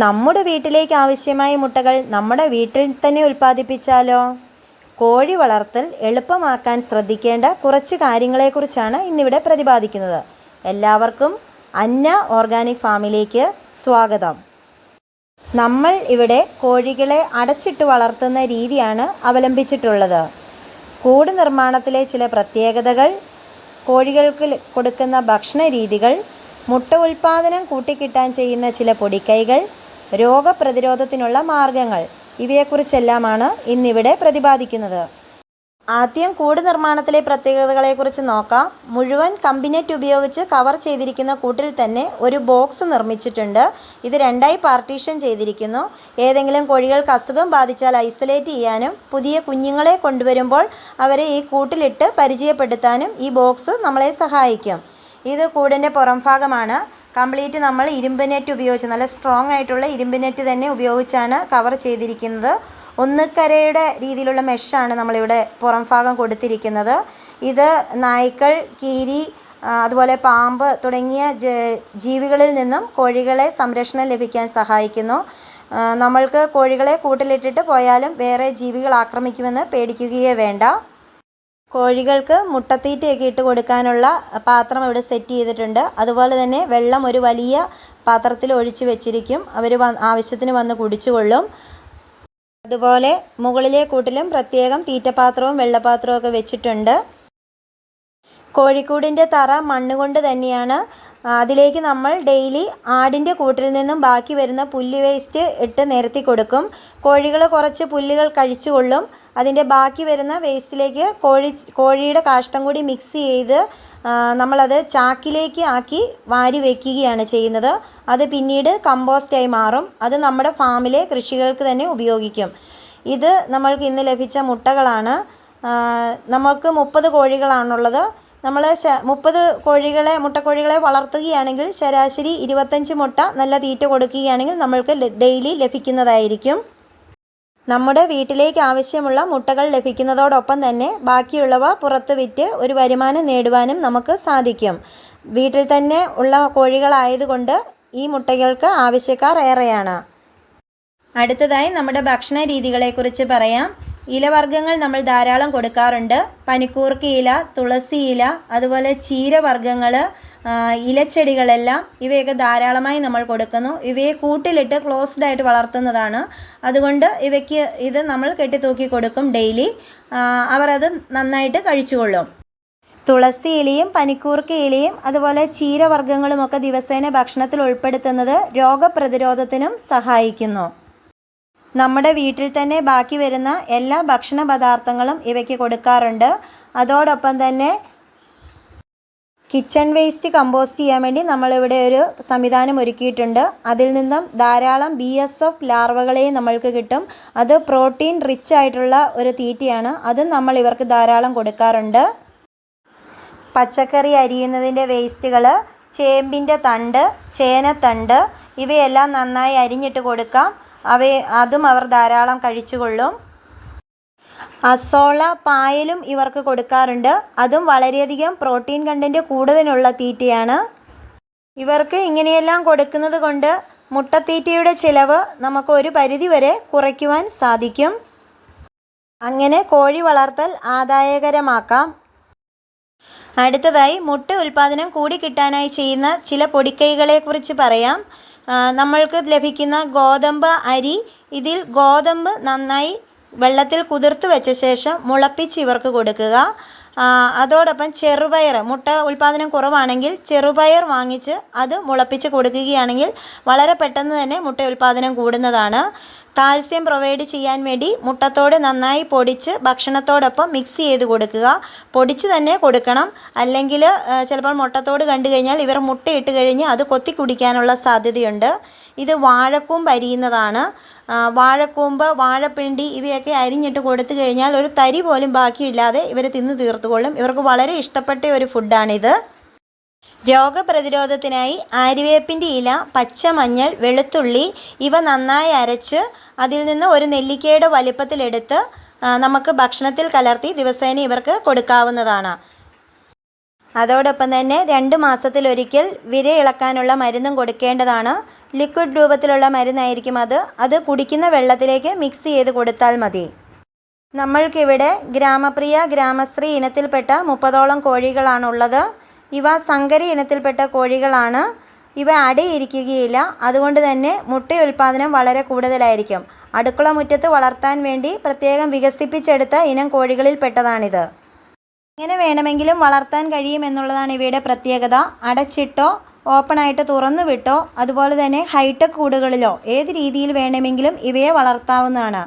നമ്മുടെ വീട്ടിലേക്ക് ആവശ്യമായ മുട്ടകൾ നമ്മുടെ വീട്ടിൽ തന്നെ ഉൽപ്പാദിപ്പിച്ചാലോ? കോഴി വളർത്തൽ എളുപ്പമാക്കാൻ ശ്രദ്ധിക്കേണ്ട കുറച്ച് കാര്യങ്ങളെക്കുറിച്ചാണ് ഇന്നിവിടെ പ്രതിപാദിക്കുന്നത്. എല്ലാവർക്കും അന്ന ഓർഗാനിക് ഫാമിലേക്ക് സ്വാഗതം. നമ്മൾ ഇവിടെ കോഴികളെ അടച്ചിട്ട് വളർത്തുന്ന രീതിയാണ് അവലംബിച്ചിട്ടുള്ളത്. കൂട് നിർമ്മാണത്തിലെ ചില പ്രത്യേകതകൾ കോഴികൾക്ക് കൊടുക്കുന്ന ഭക്ഷണ രീതികൾ മുട്ട ഉൽപ്പാദനം കൂട്ടിക്കിട്ടാൻ ചെയ്യുന്ന ചില പൊടിക്കൈകൾ രോഗപ്രതിരോധത്തിനുള്ള മാർഗങ്ങൾ. ഇവയെക്കുറിച്ചെല്ലാമാണ് ഇന്നിവിടെ പ്രതിപാദിക്കുന്നത്. ആദ്യം കൂട് നിർമ്മാണത്തിലെ പ്രത്യേകതകളെക്കുറിച്ച് നോക്കാം. മുഴുവൻ കമ്പിനെറ്റ് ഉപയോഗിച്ച് കവർ ചെയ്തിരിക്കുന്ന കൂട്ടിൽ തന്നെ ഒരു ബോക്സ് നിർമ്മിച്ചിട്ടുണ്ട്. ഇത് രണ്ടായി പാർട്ടീഷൻ ചെയ്തിരിക്കുന്നു. ഏതെങ്കിലും കോഴികൾക്ക് അസുഖം ബാധിച്ചാൽ ഐസൊലേറ്റ് ചെയ്യാനും പുതിയ കുഞ്ഞുങ്ങളെ കൊണ്ടുവരുമ്പോൾ അവരെ ഈ കൂട്ടിലിട്ട് പരിചയപ്പെടുത്താനും ഈ ബോക്സ് നമ്മളെ സഹായിക്കും. ഇത് കൂടിന്റെ പുറം ഭാഗമാണ് കംപ്ലീറ്റ് നമ്മൾ ഇരുമ്പ് നെറ്റ് ഉപയോഗിച്ച് നല്ല സ്ട്രോങ് ആയിട്ടുള്ള ഇരുമ്പ് നെറ്റ് തന്നെ ഉപയോഗിച്ചാണ് കവർ ചെയ്തിരിക്കുന്നത്. ഒന്നുക്കരയുടെ രീതിയിലുള്ള മെഷാണ് നമ്മളിവിടെ പുറം ഭാഗം കൊടുത്തിരിക്കുന്നത്. ഇത് നായ്ക്കൾ കീരി അതുപോലെ പാമ്പ് തുടങ്ങിയ ജീവികളിൽ നിന്നും കോഴികളെ സംരക്ഷണം ലഭിക്കാൻ സഹായിക്കുന്നു. നമ്മൾക്ക് കോഴികളെ കൂട്ടിലിട്ടിട്ട് പോയാലും വേറെ ജീവികൾ ആക്രമിക്കുമെന്ന് പേടിക്കുകയേ വേണ്ട. കോഴികൾക്ക് മുട്ടത്തീറ്റയൊക്കെ ഇട്ട് കൊടുക്കാനുള്ള പാത്രം ഇവിടെ സെറ്റ് ചെയ്തിട്ടുണ്ട്. അതുപോലെ തന്നെ വെള്ളം ഒരു വലിയ പാത്രത്തിൽ ഒഴിച്ച് വെച്ചിരിക്കും. അവർ ആവശ്യത്തിന് വന്ന് കുടിച്ചുകൊള്ളും. അതുപോലെ മുകളിലെ കൂട്ടിലും പ്രത്യേകം തീറ്റപാത്രവും വെള്ളപാത്രവും ഒക്കെ വെച്ചിട്ടുണ്ട്. കോഴിക്കൂടിന്റെ തറ മണ്ണ് കൊണ്ട് തന്നെയാണ് അതിലേക്ക് നമ്മൾ ഡെയിലി ആടിന്റെ കൂട്ടിൽ നിന്നും ബാക്കി വരുന്ന പുല്ല് വേസ്റ്റ് ഇട്ട് നിരത്തി കൊടുക്കും. കോഴികൾ കുറച്ച് പുല്ലുകൾ കഴിച്ചുകൊള്ളും. അതിന്റെ ബാക്കി വരുന്ന വേസ്റ്റിലേക്ക് കോഴി കോഴിയുടെ കാഷ്ടം കൂടി മിക്സ് ചെയ്ത് നമ്മളത് ചാക്കിലേക്ക് ആക്കി വാരി വയ്ക്കുകയാണ് ചെയ്യുന്നത്. അത് പിന്നീട് കമ്പോസ്റ്റായി മാറും. അത് നമ്മുടെ ഫാമിലെ കൃഷികൾക്ക് തന്നെ ഉപയോഗിക്കും. ഇത് നമ്മൾക്ക് ഇന്ന് ലഭിച്ച മുട്ടകളാണ്. നമുക്ക് മുപ്പത് കോഴികളാണുള്ളത്. നമ്മൾ മുപ്പത് കോഴികളെ മുട്ടക്കോഴികളെ വളർത്തുകയാണെങ്കിൽ ശരാശരി ഇരുപത്തഞ്ച് മുട്ട നല്ല തീറ്റ കൊടുക്കുകയാണെങ്കിൽ നമ്മൾക്ക് ഡെയിലി ലഭിക്കുന്നതായിരിക്കും. നമ്മുടെ വീട്ടിലേക്ക് ആവശ്യമുള്ള മുട്ടകൾ ലഭിക്കുന്നതോടൊപ്പം തന്നെ ബാക്കിയുള്ളവ പുറത്ത് വിറ്റ് ഒരു വരുമാനം നേടുവാനും നമുക്ക് സാധിക്കും. വീട്ടിൽ തന്നെ ഉള്ള കോഴികളായതുകൊണ്ട് ഈ മുട്ടകൾക്ക് ആവശ്യക്കാർ ഏറെയാണ്. അടുത്തതായി നമ്മുടെ ഭക്ഷണ രീതികളെക്കുറിച്ച് പറയാം. ഇലവർഗങ്ങൾ നമ്മൾ ധാരാളം കൊടുക്കാറുണ്ട്. പനിക്കൂർക്ക ഇല തുളസി ഇല അതുപോലെ ചീരവർഗങ്ങൾ ഇലച്ചെടികളെല്ലാം ഇവയൊക്കെ ധാരാളമായി നമ്മൾ കൊടുക്കുന്നു. ഇവയെ കൂട്ടിലിട്ട് ക്ലോസ്ഡ് ആയിട്ട് വളർത്തുന്നതാണ്. അതുകൊണ്ട് ഇവയ്ക്ക് ഇത് നമ്മൾ കെട്ടിത്തൂക്കി കൊടുക്കും ഡെയിലി. അവർ അത് നന്നായിട്ട് കഴിച്ചുകൊള്ളും. തുളസി ഇലയും പനിക്കൂർക്ക ഇലയും അതുപോലെ ചീരവർഗങ്ങളുമൊക്കെ ദിവസേന ഭക്ഷണത്തിൽ ഉൾപ്പെടുത്തുന്നത് രോഗപ്രതിരോധത്തിനും സഹായിക്കുന്നു. നമ്മുടെ വീട്ടിൽ തന്നെ ബാക്കി വരുന്ന എല്ലാ ഭക്ഷണ പദാർത്ഥങ്ങളും ഇവയ്ക്ക് കൊടുക്കാറുണ്ട്. അതോടൊപ്പം തന്നെ കിച്ചൺ വേസ്റ്റ് കമ്പോസ്റ്റ് ചെയ്യാൻ വേണ്ടി നമ്മളിവിടെ ഒരു സംവിധാനം ഒരുക്കിയിട്ടുണ്ട്. അതിൽ നിന്നും ധാരാളം ബി എസ് എഫ് ലാർവകളെയും നമ്മൾക്ക് കിട്ടും. അത് പ്രോട്ടീൻ റിച്ച് ആയിട്ടുള്ള ഒരു തീറ്റയാണ്. അതും നമ്മൾ ഇവർക്ക് ധാരാളം കൊടുക്കാറുണ്ട്. പച്ചക്കറി അരിയുന്നതിന്റെ വേസ്റ്റുകൾ ചേമ്പിന്റെ തണ്ട് ചേനത്തണ്ട് ഇവയെല്ലാം നന്നായി അരിഞ്ഞിട്ട് കൊടുക്കാം. അവയെ അതും അവർ ധാരാളം കഴിച്ചുകൊള്ളും. അസോള പായലും ഇവർക്ക് കൊടുക്കാറുണ്ട്. അതും വളരെയധികം പ്രോട്ടീൻ കണ്ടന്റ് കൂടുതലുള്ള തീറ്റയാണ്. ഇവർക്ക് ഇങ്ങനെയെല്ലാം കൊടുക്കുന്നത് കൊണ്ട് മുട്ടത്തീറ്റയുടെ ചിലവ് നമുക്ക് ഒരു പരിധിവരെ കുറയ്ക്കുവാൻ സാധിക്കും. അങ്ങനെ കോഴി വളർത്തൽ ആദായകരമാക്കാം. അടുത്തതായി മുട്ട ഉൽപ്പാദനം കൂടിക്കിട്ടാനായി ചെയ്യുന്ന ചില പൊടിക്കൈകളെക്കുറിച്ച് പറയാം. നമ്മൾക്ക് ലഭിക്കുന്ന ഗോതമ്പ് അരി. ഇതിൽ ഗോതമ്പ് നന്നായി വെള്ളത്തിൽ കുതിർത്ത് വെച്ച ശേഷം മുളപ്പിച്ച് ഇവർക്ക് കൊടുക്കുക. അതോടൊപ്പം ചെറുപയർ മുട്ട ഉൽപ്പാദനം കുറവാണെങ്കിൽ ചെറുപയർ വാങ്ങിച്ച് അത് മുളപ്പിച്ച് കൊടുക്കുകയാണെങ്കിൽ വളരെ പെട്ടെന്ന് തന്നെ മുട്ട ഉൽപ്പാദനം കൂടുന്നതാണ്. കാൽസ്യം പ്രൊവൈഡ് ചെയ്യാൻ വേണ്ടി മുട്ടത്തോട് നന്നായി പൊടിച്ച് ഭക്ഷണത്തോടൊപ്പം മിക്സ് ചെയ്ത് കൊടുക്കുക. പൊടിച്ച് തന്നെ കൊടുക്കണം. അല്ലെങ്കിൽ ചിലപ്പോൾ മുട്ടത്തോട് കണ്ടു കഴിഞ്ഞാൽ ഇവർ മുട്ടയിട്ട് കഴിഞ്ഞ് അത് കൊത്തി കുടിക്കാനുള്ള സാധ്യതയുണ്ട്. ഇത് വാഴക്കൂമ്പ് അരിയുന്നതാണ്. വാഴക്കൂമ്പ് വാഴപ്പിണ്ടി ഇവയൊക്കെ അരിഞ്ഞിട്ട് കൊടുത്തു കഴിഞ്ഞാൽ ഒരു തരി പോലും ബാക്കിയില്ലാതെ ഇവർ തിന്ന് തീർത്തുകൊള്ളും. ഇവർക്ക് വളരെ ഇഷ്ടപ്പെട്ട ഒരു ഫുഡാണിത് രോഗപ്രതിരോധത്തിനായി ആര്യവേപ്പിന്റെ ഇല പച്ച മഞ്ഞൾ വെളുത്തുള്ളി ഇവ നന്നായി അരച്ച് അതിൽ നിന്ന് ഒരു നെല്ലിക്കയുടെ വലിപ്പത്തിലെടുത്ത് നമുക്ക് ഭക്ഷണത്തിൽ കലർത്തി ദിവസേന ഇവർക്ക് കൊടുക്കാവുന്നതാണ്. അതോടൊപ്പം തന്നെ രണ്ട് മാസത്തിലൊരിക്കൽ വിര ഇളക്കാനുള്ള മരുന്നും കൊടുക്കേണ്ടതാണ്. ലിക്വിഡ് രൂപത്തിലുള്ള മരുന്നായിരിക്കും അത്. അത് കുടിക്കുന്ന വെള്ളത്തിലേക്ക് മിക്സ് ചെയ്ത് കൊടുത്താൽ മതി. നമ്മൾക്കിവിടെ ഗ്രാമപ്രിയ ഗ്രാമശ്രീ ഇനത്തിൽപ്പെട്ട മുപ്പതോളം കോഴികളാണുള്ളത്. ഇവ സങ്കര ഇനത്തിൽപ്പെട്ട കോഴികളാണ്. ഇവ അടയിരിക്കുകയില്ല. അതുകൊണ്ട് തന്നെ മുട്ടയുൽപാദനം വളരെ കൂടുതലായിരിക്കും. അടുക്കള മുറ്റത്ത് വളർത്താൻ വേണ്ടി പ്രത്യേകം വികസിപ്പിച്ചെടുത്ത ഇനം കോഴികളിൽ പെട്ടതാണിത്. എങ്ങനെ വേണമെങ്കിലും വളർത്താൻ കഴിയുമെന്നുള്ളതാണ് ഇവയുടെ പ്രത്യേകത. അടച്ചിട്ടോ ഓപ്പണായിട്ട് തുറന്നു വിട്ടോ അതുപോലെ തന്നെ ഹൈടെക് കൂടുകളിലോ ഏത് രീതിയിൽ വേണമെങ്കിലും ഇവയെ വളർത്താവുന്നതാണ്.